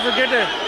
forget it.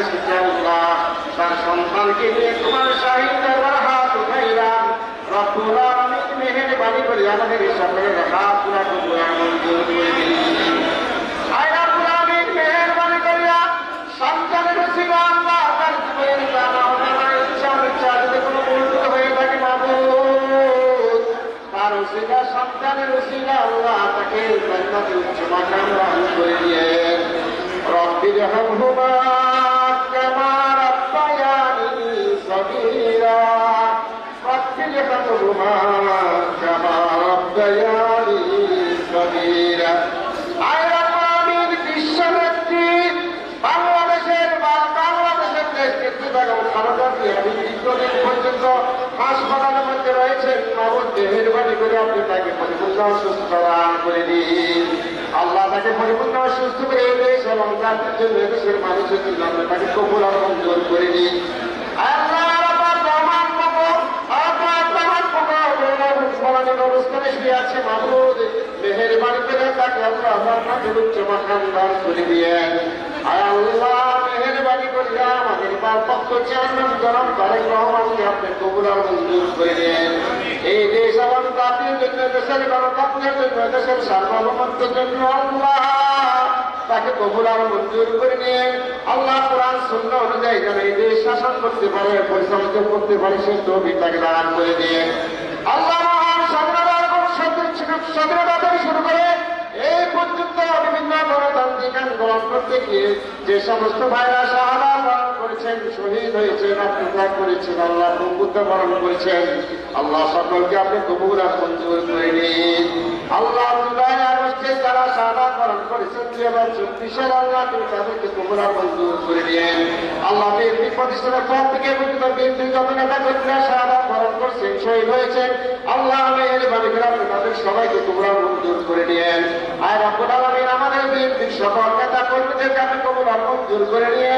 এসেছে আল্লাহ তার সন্তানকে নিয়ে তোমার সাহিত্যের হাত উঠাইলাম রব্বুল আলামিন মেহেরবানি করে আমাদের সকলের হাত করে মঞ্জুর করে দিন আয় রব্বুল আলামিন মেহেরবানি করিয়া সন্তানের উচ্চ মাকাম করে দিয়ে। করে আপনি তাকে পরিপূর্ণ সুস্থ দান করে দিন। আল্লাহ তাকে পরিপূর্ণ সুস্থ করে দেশ এবং জাতির জন্য দেশের মানুষের জন্য আপনি তাকে কবুল আর করে দিন। মেহেরবানি করে তাকে আল্লাহ উচ্চ মাখান দান করে দিয়ে আল্লাহ তাকে কবুলার মঞ্জুর করে নিয়ে আল্লাহ কোরআন শূন্য অনুযায়ী যেন এই দেশ শাসন করতে পারে, পরিচালিত করতে পারে, সে তহবিল তাকে দান করে দিয়ে আল্লাহ মহান শুরু করে এই পর্যন্ত বিভিন্ন গিয়ে যে সমস্ত ভাইরা শাহাদা করেছেন, শহীদ হয়েছেন আত্মত্যাগ করেছেন, আল্লাহ প্রভুত্ব বরণ করেছেন। আল্লাহ সকলকে আপনি কবুল মঞ্জুর করে নিন। আল্লাহ কবুল আর থেকে আমাদের বিএনপির সকল নেতা কর্মীদেরকে আপনি কবুল আর মঞ্জুর করে নিয়ে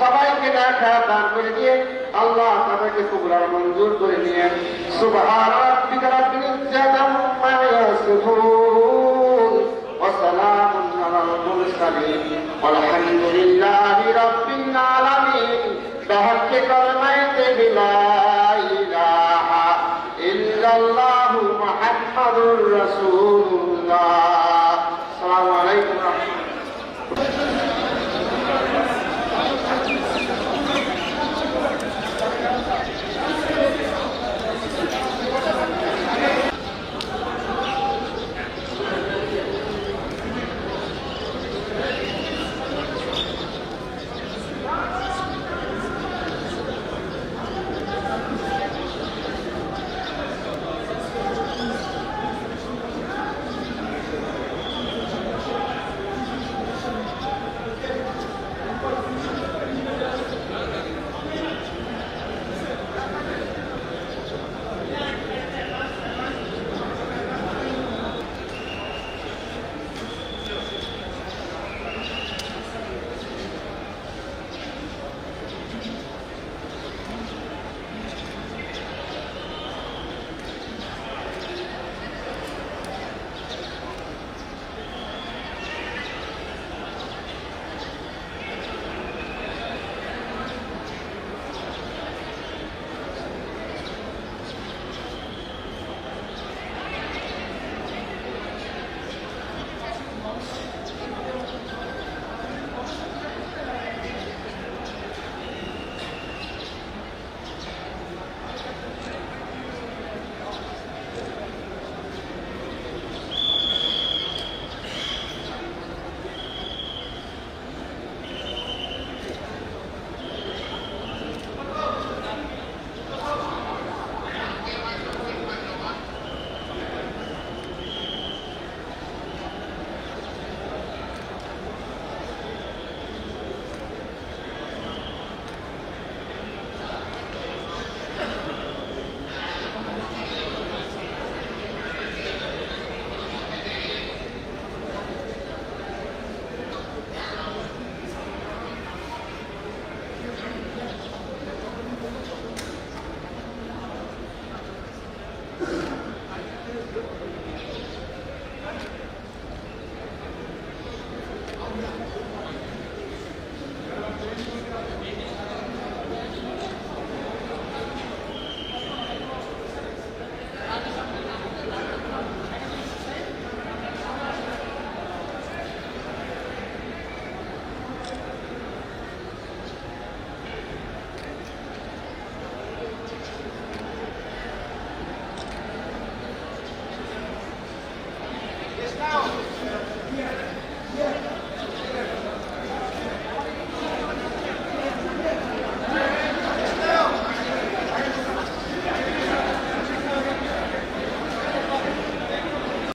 সবাইকে দেখা দান করে দিয়ে আল্লাহ তাদেরকে কবুল আর মঞ্জুর করে নিয়ে সুবহান রাব্বিকা রাব্বিল ইজ্জাতি আম্মা ইয়াসিফুন ওয়া সালামুন আলাল মুরসালিন والحمد لله رب العالمين بحق كلمة لا إله إلا الله محمد رسول الله السلام عليكم ورحمة الله Não.